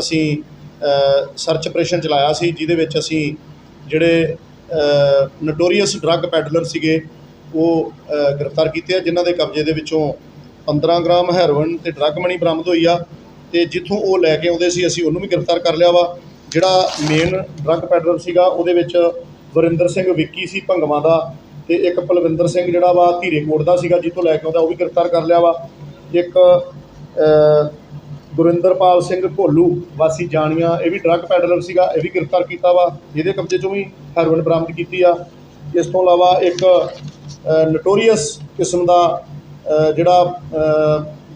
ਅਸੀਂ search operation ਚਲਾਇਆ ਸੀ, ਜਿਹਦੇ ਵਿੱਚ ਅਸੀਂ ਜਿਹੜੇ ਨਟੋਰੀਅਸ ਡਰੱਗ ਪੈਡਲਰ ਸੀਗੇ, ਉਹ ਗ੍ਰਿਫਤਾਰ ਕੀਤੇ ਆ, ਜਿਨ੍ਹਾਂ ਦੇ ਕਬਜ਼ੇ ਦੇ ਵਿੱਚੋਂ 15 ਗ੍ਰਾਮ ਹੈਰੋਇਨ ਤੇ ਡਰੱਗ ਮਨੀ ਬਰਾਮਦ ਹੋਈ ਆ ਤੇ ਜਿੱਥੋਂ ਉਹ ਲੈ ਕੇ ਆਉਂਦੇ ਸੀ, ਅਸੀਂ ਉਹਨੂੰ ਵੀ ਗ੍ਰਿਫਤਾਰ ਕਰ ਲਿਆ ਵਾ। ਜਿਹੜਾ ਮੇਨ ਡਰੱਗ ਪੈਡਲਰ ਸੀਗਾ, ਉਹਦੇ ਵਿੱਚ ਵਰਿੰਦਰ ਸਿੰਘ ਵਿੱਕੀ ਸੀ, ਭੰਗਵਾਂ ਦਾ, ਤੇ ਇੱਕ ਪਲਵਿੰਦਰ ਸਿੰਘ ਜਿਹੜਾ ਵਾ, ਧੀਰੇਕੋਟ ਦਾ ਸੀਗਾ, ਜਿੱਥੋਂ ਲੈ ਕੇ ਆਉਂਦਾ, ਉਹ ਵੀ ਗ੍ਰਿਫਤਾਰ ਕਰ ਲਿਆ ਵਾ। ਇੱਕ ਗੁਰਿੰਦਰਪਾਲ ਸਿੰਘ ਭੋਲੂ, ਵਾਸੀ ਜਾਣੀਆਂ, ਇਹ ਵੀ ਡਰੱਗ ਪੈਡਲਰ ਸੀਗਾ, ਇਹ ਵੀ ਗ੍ਰਿਫਤਾਰ ਕੀਤਾ ਵਾ। ਜਿਹਦੇ ਕਬਜ਼ੇ ਚੋਂ ਵੀ ਹੈਰੋਇਨ ਬਰਾਮਦ ਕੀਤੀ ਆ। ਇਸ ਤੋਂ ਇਲਾਵਾ ਇੱਕ ਨਟੋਰੀਅਸ ਕਿਸਮ ਦਾ ਜਿਹੜਾ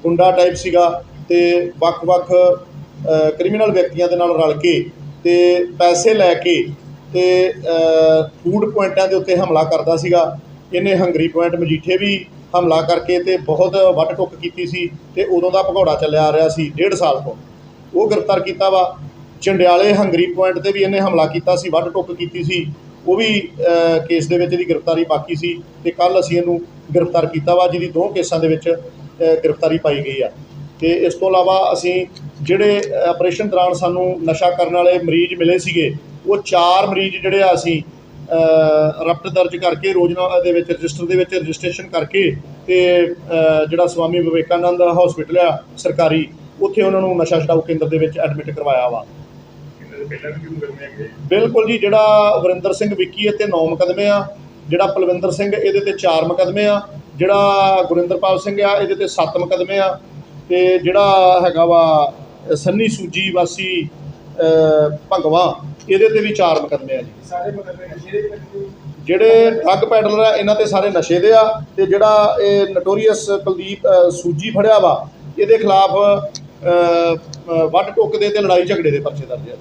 ਗੁੰਡਾ ਟਾਈਪ ਸੀਗਾ ਤੇ ਵੱਖ-ਵੱਖ ਕ੍ਰਿਮੀਨਲ ਵਿਅਕਤੀਆਂ ਦੇ ਨਾਲ ਰਲ ਕੇ ਤੇ ਪੈਸੇ ਲੈ ਕੇ ਤੇ ਫੂਡ ਪੁਆਇੰਟਾਂ ਦੇ ਉੱਤੇ ਹਮਲਾ ਕਰਦਾ ਸੀਗਾ। ਇਹਨੇ ਹੰਗਰੀ ਪੁਆਇੰਟ ਮਜੀਠੇ ਵੀ ਹਮਲਾ ਕਰਕੇ ਤੇ ਬਹੁਤ ਵੱਟ ਟੁੱਕ ਕੀਤੀ ਸੀ ਤੇ ਉਦੋਂ ਦਾ ਭਗੌੜਾ ਚੱਲਿਆ ਆ ਰਿਹਾ ਸੀ, ਡੇਢ ਸਾਲ ਤੋਂ। ਉਹ ਗ੍ਰਿਫਤਾਰ ਕੀਤਾ ਵਾ। ਚੰਡਿਆਲੇ ਹੰਗਰੀ ਪੁਆਇੰਟ ਤੇ ਵੀ ਇਹਨੇ ਹਮਲਾ ਕੀਤਾ ਸੀ, ਵੱਟ ਟੁੱਕ ਕੀਤੀ ਸੀ। ਉਹ ਵੀ ਕੇਸ ਦੇ ਵਿੱਚ ਇਹਦੀ ਗ੍ਰਿਫਤਾਰੀ ਬਾਕੀ ਸੀ ਤੇ ਕੱਲ ਅਸੀਂ ਇਹਨੂੰ ਗ੍ਰਿਫਤਾਰ ਕੀਤਾ ਵਾ, ਜਿਹਦੀ ਦੋ ਕੇਸਾਂ ਦੇ ਵਿੱਚ ਗ੍ਰਿਫਤਾਰੀ ਪਾਈ ਗਈ ਆ। ਤੇ ਇਸ ਤੋਂ ਇਲਾਵਾ ਅਸੀਂ ਜਿਹੜੇ ਆਪਰੇਸ਼ਨ ਦੌਰਾਨ ਸਾਨੂੰ ਨਸ਼ਾ ਕਰਨ ਵਾਲੇ ਮਰੀਜ਼ ਮਿਲੇ ਸੀਗੇ, ਉਹ ਚਾਰ ਮਰੀਜ਼ ਜਿਹੜੇ ਆ ਅਸੀਂ ਰਪਟ ਦਰਜ ਕਰਕੇ ਰੋਜ਼ਨਾ ਦੇ ਵਿੱਚ ਰਜਿਸਟਰ ਦੇ ਵਿੱਚ ਰਜਿਸਟ੍ਰੇਸ਼ਨ ਕਰਕੇ ਤੇ ਜਿਹੜਾ ਸਵਾਮੀ ਵਿਵੇਕਾਨੰਦ ਹਸਪੀਟਲ ਆ, ਸਰਕਾਰੀ, ਉੱਥੇ ਉਹਨਾਂ ਨੂੰ ਨਸ਼ਾ ਛਡਾਊ ਕੇਂਦਰ ਦੇ ਵਿੱਚ ਐਡਮਿਟ ਕਰਵਾਇਆ ਵਾ। ਬਿਲਕੁਲ ਜੀ, ਜਿਹੜਾ ਵਰਿੰਦਰ ਸਿੰਘ ਵਿੱਕੀ ਇਹ ਤੇ 9 ਮੁਕਦਮੇ ਆ, ਜਿਹੜਾ ਪਲਵਿੰਦਰ ਸਿੰਘ ਇਹਦੇ ਤੇ 4 ਮੁਕਦਮੇ ਆ, ਜਿਹੜਾ ਗੁਰਿੰਦਰਪਾਲ ਸਿੰਘ ਆ, ਇਹਦੇ ਤੇ 7 ਮੁਕਦਮੇ ਆ, ਤੇ ਜਿਹੜਾ ਹੈਗਾ ਵਾ, ਸੰਨੀ ਸੂਜੀ ਵਾਸੀ ਭੰਗਵਾ ਇਹਦੇ ਤੇ ਵੀ 4 ਮੁਕਦਮੇ ਆ ਜੀ। ਸਾਰੇ ਮੁਕੱਦਮੇ ਨਸ਼ੇ ਦੇ ਕਰਦੇ ਜਿਹੜੇ ਡਰੱਗ ਪੈਡਲਰ ਆ ਇਹਨਾਂ ਤੇ ਸਾਰੇ ਨਸ਼ੇ ਦੇ ਆ ਤੇ ਜਿਹੜਾ ਇਹ ਨਟੋਰੀਅਸ ਕੁਲਦੀਪ ਸੂਜੀ ਫੜਿਆ ਵਾ ਇਹਦੇ ਖਿਲਾਫ ਵੱਡ ਟੁੱਕ ਦੇ ਤੇ ਲੜਾਈ ਝਗੜੇ ਦੇ ਪਰਚੇ ਦਰਜ ਆ।